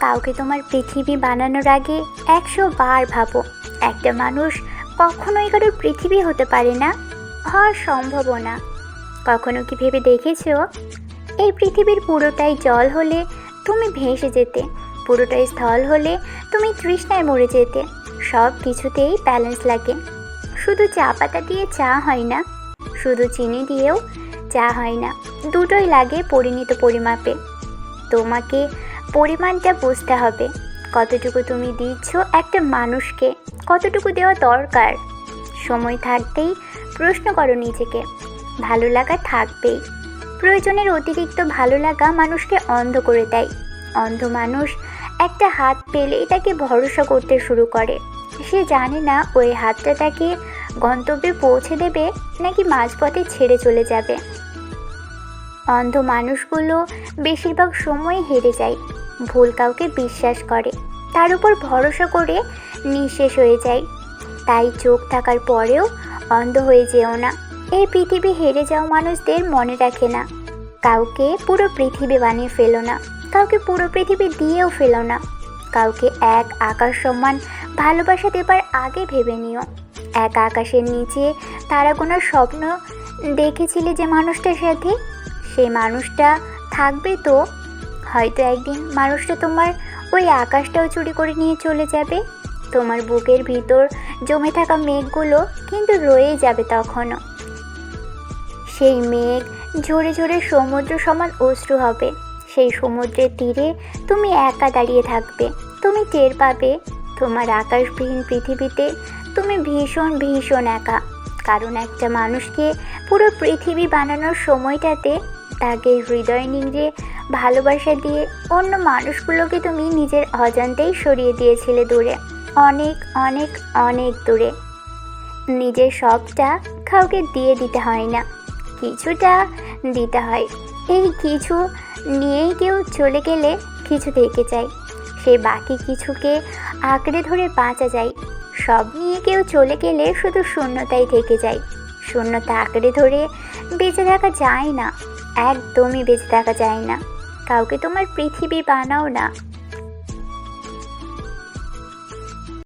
কাউকে তোমার পৃথিবী বানানোর আগে একশো বার ভাবো, একটা মানুষ কখনোই কারোর পৃথিবী হতে পারে না, হওয়ার সম্ভবও না কখনো কি ভেবে দেখেছ? এই পৃথিবীর পুরোটাই জল হলে তুমি ভেসে যেতে, পুরোটাই স্থল হলে তুমি তৃষ্ণায় মরে যেতে, সব কিছুতেই ব্যালেন্স লাগে। শুধু চা পাতা দিয়ে চা হয় না, শুধু চিনি দিয়েও চা হয় না, দুটোই লাগে পরিণত পরিমাপে। তোমাকে পরিমাণটা বুঝতে হবে। কতটুকু তুমি দিচ্ছ একটা মানুষকে, কতটুকু দেওয়া দরকার? সময় থাকতেই প্রশ্ন করো নিজেকে। ভালো লাগা থাকবেই। প্রয়োজনের অতিরিক্ত ভালো লাগা মানুষকে অন্ধ করে দেয়। অন্ধ মানুষ একটা হাত পেলেই তাকে ভরসা করতে শুরু করে। সে জানে না ওই হাতটা তাকে গন্তব্যে পৌঁছে দেবে নাকি মাঝপথে ছেড়ে চলে যাবে। অন্ধ মানুষগুলো বেশিরভাগ সময় হেরে যায়। ভুল কাউকে বিশ্বাস করে। তার উপর ভরসা করে নিঃশেষ হয়ে যায়। তাই চোখ থাকার পরেও অন্ধ হয়ে যেও না। এই পৃথিবী হেরে যাওয়া মানুষদের মনে রাখে না। কাউকে পুরো পৃথিবী বানিয়ে ফেলো না। কাউকে পুরো পৃথিবী দিয়েও ফেলো না। কাউকে এক আকাশ সমান ভালোবাসা দেবার আগে ভেবে নিও। এক আকাশের নিচে তারা কোনো স্বপ্ন দেখেছিলে যে মানুষটার সাথে? সেই মানুষটা থাকবে তো? হয়তো একদিন মানুষটা তোমার ওই আকাশটাও চুরি করে নিয়ে চলে যাবে। তোমার বুকের ভিতর জমে থাকা মেঘগুলো কিন্তু রয়েই যাবে তখনও। সেই মেঘ ঝরে ঝরে সমুদ্র সমান অশ্রু হবে। সেই সমুদ্রের তীরে তুমি একা দাঁড়িয়ে থাকবে। তুমি টের পাবে তোমার আকাশবিহীন পৃথিবীতে তুমি ভীষণ ভীষণ একা। কারণ একটা মানুষকে পুরো পৃথিবী বানানোর সময়টাতে তাকে হৃদয় নিংড়ে ভালোবাসা দিয়ে অন্য মানুষগুলোকে তুমি নিজের অজান্তেই সরিয়ে দিয়েছিলে দূরে। অনেক অনেক অনেক দূরে। নিজের সবটা কাউকে দিয়ে দিতে হয় না। কিছুটা দিতে হয়। এই কিছু নিয়েই কেউ চলে গেলে কিছু থেকে যায়। সেই বাকি কিছুকে আঁকড়ে ধরে বাঁচা যায়। সব নিয়ে কেউ চলে গেলে শুধু শূন্যতাই থেকে যায়। শূন্যতা আঁকড়ে ধরে বেঁচে থাকা যায় না। একদমই বেঁচে থাকা যায় না। কাউকে তোমার পৃথিবী বানাও না।